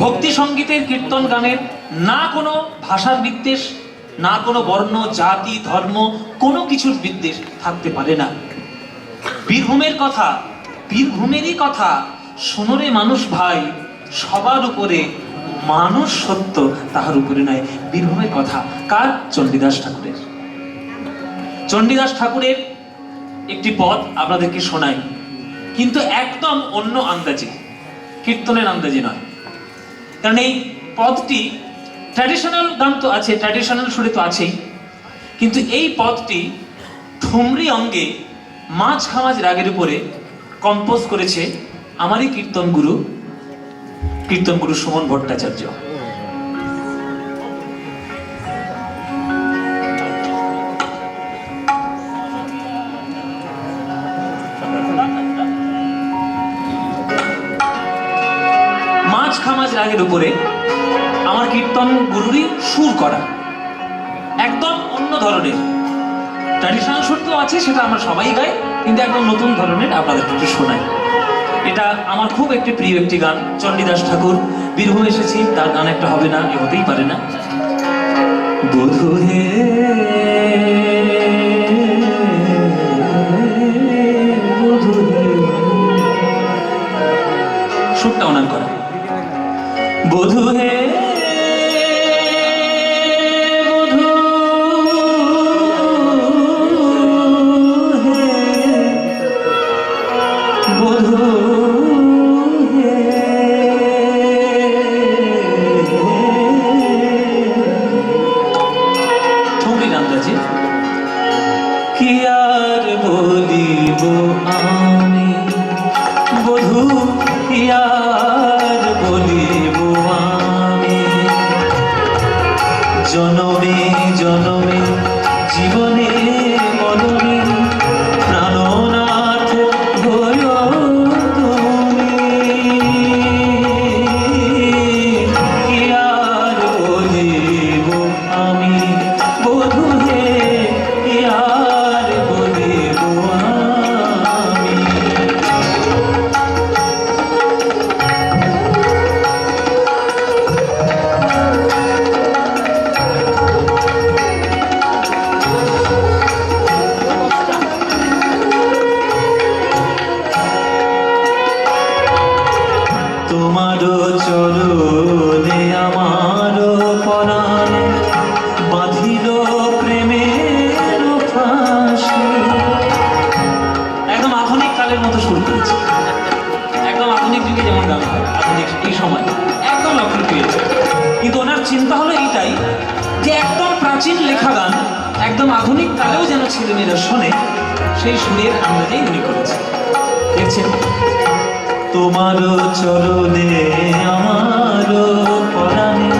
ভক্তি সঙ্গীতের কীর্তন গানের না কোনো ভাষার বিদ্বেষ, না কোনো বর্ণ, জাতি, ধর্ম, কোনো কিছুর বিদ্বেষ থাকতে পারে না। বীরভূমের কথা, বীরভূমেরই কথা সোনরে মানুষ ভাই, সবার উপরে মানুষ সত্য তাহার উপরে নয় বীরভূমের কথা, কার? চণ্ডীদাস ঠাকুরের। চণ্ডীদাস ঠাকুরের একটি পদ আপনাদেরকে শোনাই। কিন্তু একদম অন্য আন্দাজে, কীর্তনের আন্দাজে নয়। কারণ এই পদটি ট্র্যাডিশনাল গান তো আছে ট্র্যাডিশনাল সুরে তো আছেই। কিন্তু এই পদটি ঠুমরি অঙ্গে মাছ খামাজ রাগের উপরে কম্পোজ করেছে আমারই কীর্তন গুরু কীর্তন গুরু সুমন ভট্টাচার্য। রাগের উপরে আমার কীর্তন গুরুরই সুর করা। একদম অন্য ধরনের। ট্র্যাডিশনাল সুর তো আছে, সেটা আমরা সবাই গাই, কিন্তু একদম নতুন ধরনের আপনাদের একটু শোনাই। এটা আমার খুব একটি প্রিয় একটি গান, চণ্ডীদাস ঠাকুর, বীরভূম এসেছি, তার গান একটা হবে না, এ হতেই পারে না। বধু হে একদম আধুনিক কালেও যেন ছেলেমেয়েরা শোনে, সেই সুরের আন্দাজেই মনে করেছি। দেখছেন? তোমারও চরণে আমারও পরাণে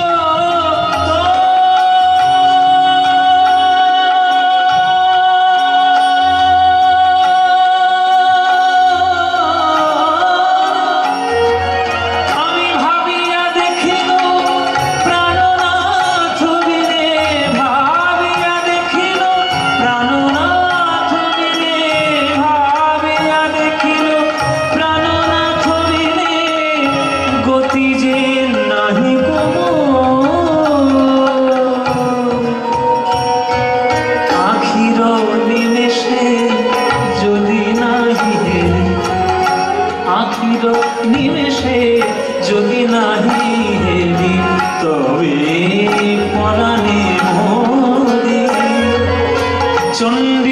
Oh! চন্ডী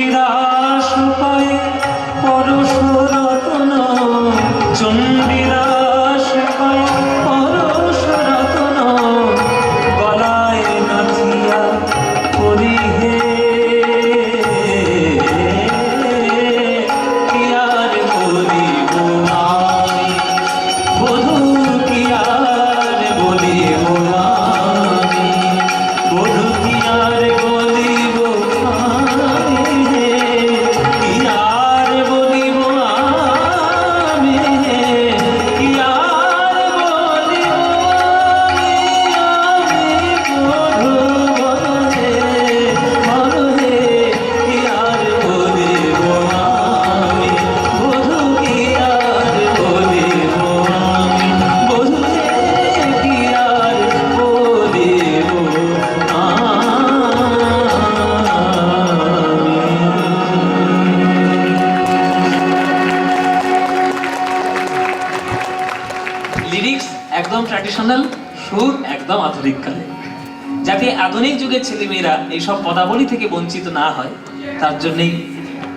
এইসব পদাবলী থেকে বঞ্চিত না হয়, তার জন্যেই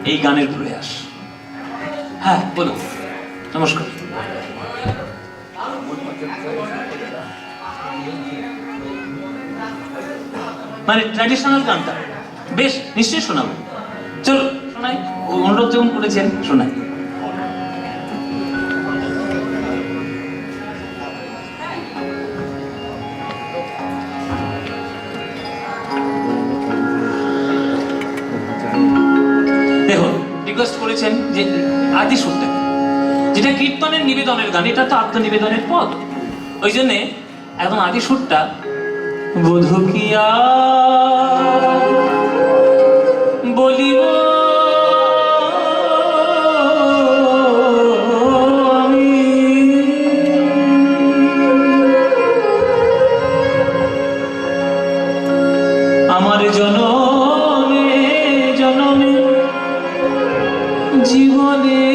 এই গানের প্রয়াস। হ্যাঁ বলো নমস্কার। মানে ট্র্যাডিশনাল গানটা। বেশ, নিশ্চয়ই শোনাবো। চলো শোনাই। অনুরোধ যখন করেছেন, শোনাই। বলেছেন যে আদি শুনতে যেটা কীর্তনের নিবেদনের গান, এটা তো আত্মনিবেদনের পথ। ওই জন্যে এখন আদি সুরটা বধুকিয়া জীবনে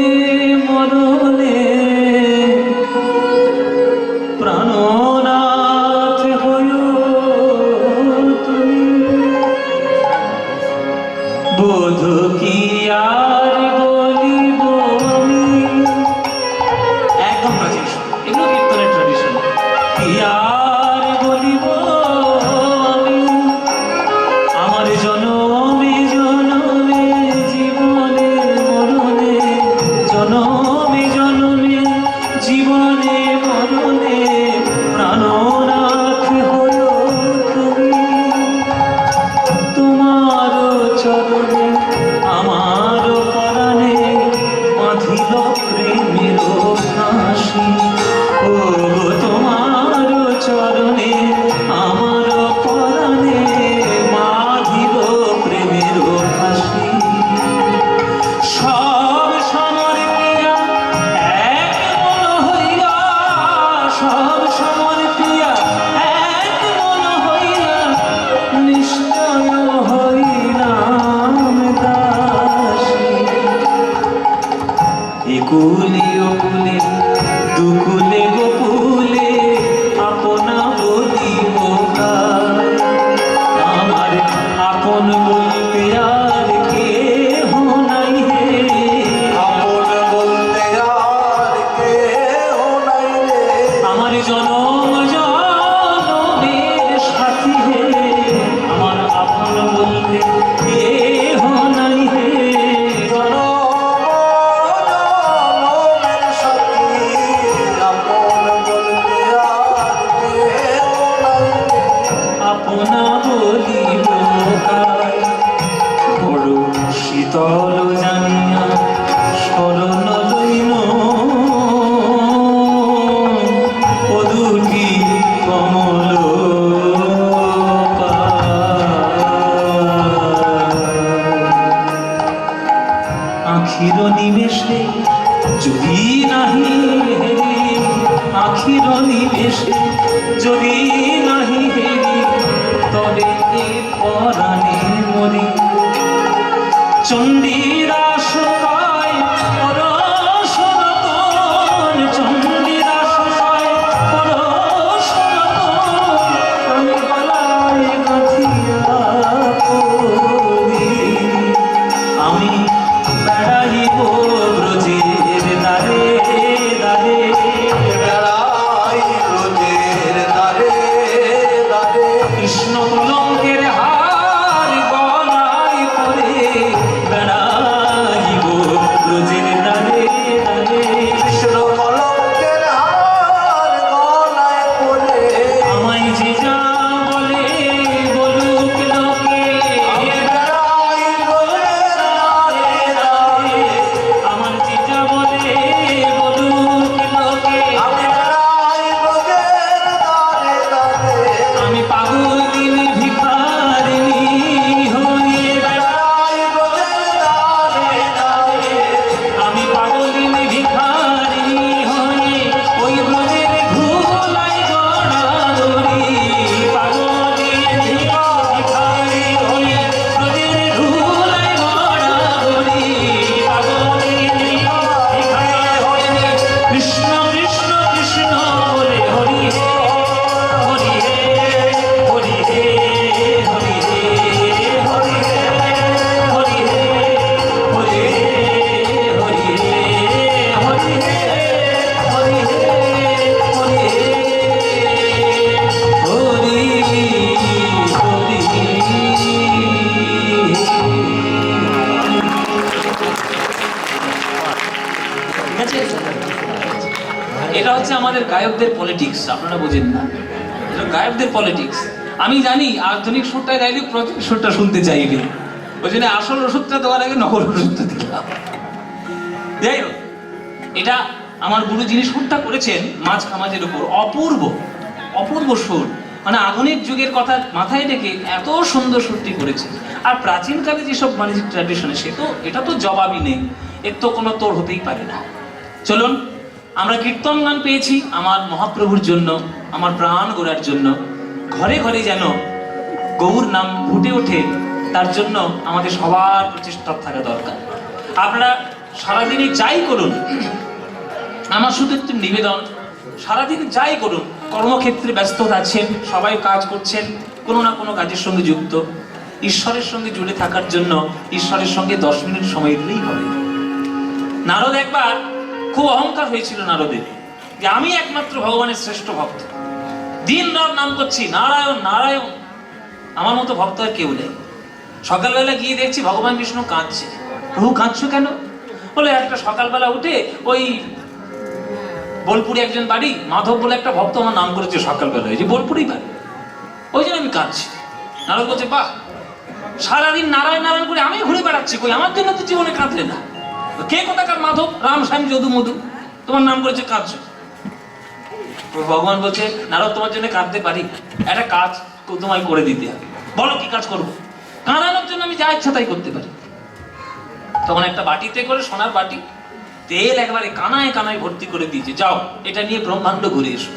Krishna. পলিটিক্স আপনারা বোঝেন না। গায়কদের পলিটিক্স আমি জানি আধুনিক সুরটা গাইলে প্রচুর সুরটা শুনতে চাইবে ওই জন্য আসল ওষুধটা দেওয়ার আগে নকল ওষুধটা দিলাম। যাই হোক, এটা আমার গুরু যিনি সুরটা করেছেন, মাছ খামাজের উপর অপূর্ব অপূর্ব সুর। মানে আধুনিক যুগের কথা মাথায় রেখে এত সুন্দর সুরটি করেছে আর প্রাচীনকালে যেসব মানে ট্র্যাডিশনে সে তো, এটা তো জবাবই নেই। এর তো কোনো তোর হতেই পারে না। চলুন আমরা কীর্তন গান পেয়েছি আমার মহাপ্রভুর জন্য, আমার প্রাণ গোড়ার জন্য। ঘরে ঘরে যেন গৌর নাম ফুটে ওঠে, তার জন্য আমাদের সবার প্রচেষ্টা থাকা দরকার। আপনারা সারাদিনে যাই করুন, আমার শুধু একটু নিবেদন, সারাদিন যাই করুন, কর্মক্ষেত্রে ব্যস্ত আছেন, সবাই কাজ করছেন, কোনো না কোনো কাজের সঙ্গে যুক্ত। ঈশ্বরের সঙ্গে জুড়ে থাকার জন্য ঈশ্বরের সঙ্গে দশ মিনিট সময় দিলেই হবে। নারদ একবার খুব অহংকার হয়েছিল নারদের। যে আমি একমাত্র ভগবানের শ্রেষ্ঠ ভক্ত। দিন রাত নাম করছি, নারায়ণ নারায়ণ। আমার মতো ভক্ত আর কেউ নেই। সকালবেলা গিয়ে দেখছি ভগবান বিষ্ণু কাঁদছে। প্রভু, কাঁদছো কেন? বলে, একটা সকালবেলা উঠে ওই বোলপুরে একজন বাড়ি, মাধব বলে একটা ভক্ত আমার নাম করেছে সকালবেলা, এই যে বোলপুরেই বাড়ি। ওই জন্য আমি কাঁদছি। নারদ বলছে, বাহ! সারাদিন নারায়ণ নারায়ণ করে আমি ঘুরে বেড়াচ্ছি কই? আমার জন্য তো জীবনে কাঁদলে না। কে কোথাকার মাধব? রাম স্বামী যদু মধু তোমার নাম করেছে কাঁদছো ভগবান বলছে, নারদ, তোমার জন্য কাঁদতে পারি। একটা কাজ তোমায় করে দিতে হবে। বলো কি কাজ করব? কাঁদানোর জন্য আমি যা ইচ্ছা তাই করতে পারি। তখন একটা বাটিতে করে, সোনার বাটি, তেল একবারে কানায় কানায় ভর্তি করে দিয়েছে। যাও, এটা নিয়ে ব্রহ্মাণ্ড ঘুরে এসো।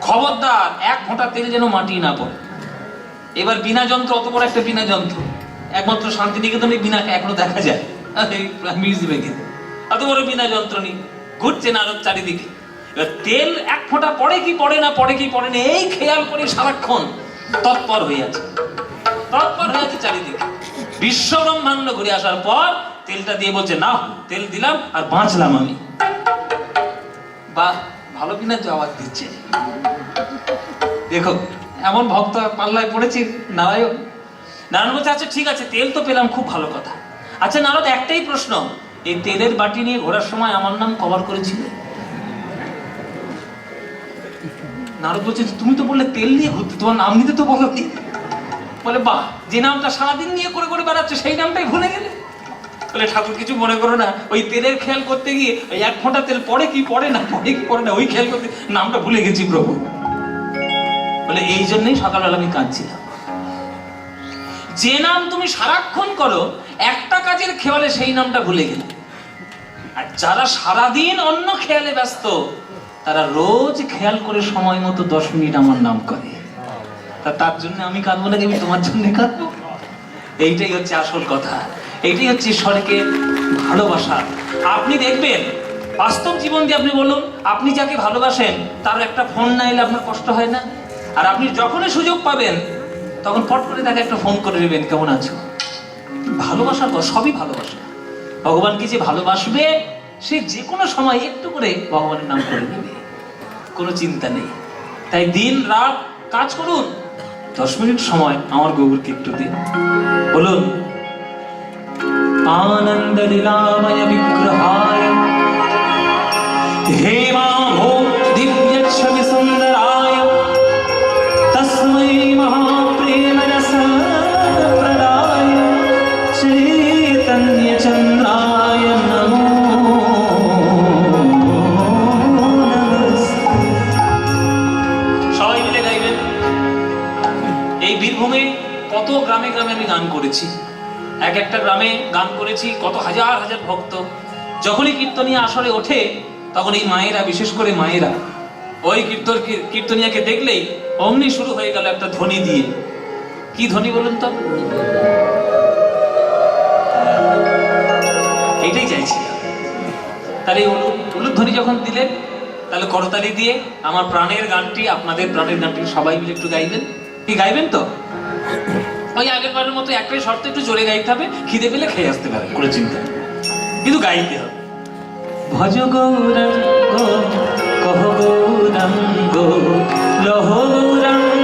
খবরদার, এক ফোঁটা তেল যেন মাটি না পড়ে। এবার বিনা যন্ত্র, অত বড় একটা বিনা যন্ত্র। একমাত্র শান্তিনিকেতনে বিনাকে এখনও দেখা যায়। অত বড় বিনা যন্ত্র নেই ঘুরছে নারদ চারিদিকে। তেল এক ফোঁটা পড়ে কি পড়ে না, পড়ে কি পড়ে না, এই খেয়াল করে সারাক্ষণ তৎপর হয়ে আছে। তৎপর হয়ে আছে চারিদিকে। বিশ্ব ব্রহ্মাণ্ড ঘুরে আসার পর তেলটা দিয়ে বলছে, না, তেল দিলাম আর বাঁচলাম আমি। বা ভালো কিনা জবাব দিচ্ছে। দেখো, এমন ভক্ত পাল্লায় পড়েছি, নারায়ণ। নারায়ণ বলছে আচ্ছা ঠিক আছে, তেল তো পেলাম, খুব ভালো কথা। আচ্ছা নারদ, একটাই প্রশ্ন। এই তেলের বাটি নিয়ে ঘোরার সময় আমার নাম কভার করেছিলে? নারদ বলছে তুমি তো বললে তেল নিয়ে ঘুরতে, তোমার নাম নিতে তো বলো বলে, বাহ, যে নামটা সারাদিন নিয়ে করে করে বেড়াচ্ছে, সেই নামটাই ভুলে গেলে? বলে, ঠাকুর, কিছু মনে করো না, ওই তেলের খেয়াল করতে গিয়ে, ওই এক ফোঁটা তেল পড়ে কি পড়ে না পড়ে, কি পড়ে না, ওই খেয়াল করতে, নামটা ভুলে গেছি প্রভু। বলে, এই জন্যই সকালবেলা আমি কাঁদছিলাম। যে নাম তুমি সারাক্ষণ করো একটা কাজের খেয়ালে সেই নামটা ভুলে গেল। আর যারা সারাদিন অন্য খেয়ালে ব্যস্ত, তারা রোজ খেয়াল করে সময় মতো দশ মিনিট আমার নাম করে। তা তার জন্য আমি কাঁদবো না আমি তোমার জন্য কাঁদবো। এইটাই হচ্ছে আসল কথা। এইটাই হচ্ছে ঈশ্বরকে ভালোবাসা। আপনি দেখবেন, বাস্তব জীবন দিয়ে আপনি বলুন, আপনি যাকে ভালোবাসেন, তার একটা ফোন না এলে আপনার কষ্ট হয় না। আর আপনি যখনই সুযোগ পাবেন, তখন পট করে তাকে একটা ফোন করে নেবেন, কেমন আছো? ভালোবাসার কথা সবই ভালোবাসা। ভগবানকে যে ভালোবাসবে, সে যে কোনো সময় একটু করে ভগবানের নাম করে নেবে। কোনো চিন্তা নেই। তাই দিন রাত কাজ করুন। দশ মিনিট সময় আমার গৌরকে একটু দিন। বলুন, আনন্দ লীলাময় বিগ্রহায় হেমাভো দিব্য এক একটা গ্রামে গান করেছি, কত হাজার হাজার ভক্ত। যখনই কীর্তনিয়া আসরে ওঠে তখন এই মায়েরা, বিশেষ করে মায়েরা, ওই কীর্তন কীর্তনিয়াকে দেখলেই অমনি শুরু হয়ে গেল একটা ধ্বনি দিয়ে। কি ধ্বনি বলুন তো? এইটাই চাইছিলাম। তাহলে এই উলু উলুধ্বনি যখন দিলেন, তাহলে করতালি দিয়ে আমার প্রাণের গানটি, আপনাদের প্রাণের গানটি সবাই মিলে একটু গাইবেন। কি গাইবেন তো? ওই আগের বারের মতো একটাই শর্ত একটু জোরে গাইতে হবে খিদে পেলে খেয়ে আসতে পারে করে চিন্তা কিন্তু গাইতে হবে। ভজ গৌরাঙ্গ কহ গৌরাঙ্গ লহ গৌরাঙ্গে।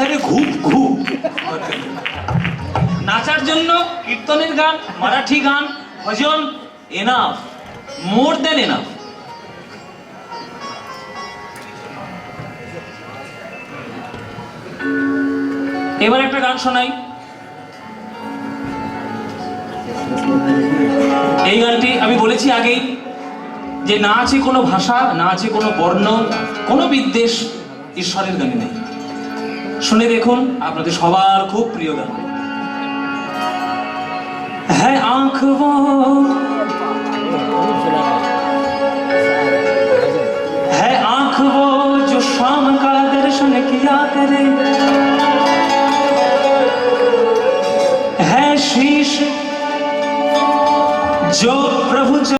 থাকে ঘুপ ঘুপ নাচার জন্য কীর্তনের গান, মারাঠি গান, ভজন এনাফ মোর দেন এনাফ এবার একটা গান শোনাই। এই গানটি আমি বলেছি আগেই যে না আছে কোনো ভাষা, না আছে কোনো বর্ণ, কোনো বিদ্বেষ ঈশ্বরের গানে নেই। শুনে দেখুন, আপনাদের সবার খুব প্রিয় গান। হ্যাঁ আঁখ হ্যাঁ আঁখ जो शाम का दर्शन किया হ্যাঁ है शीश প্রভু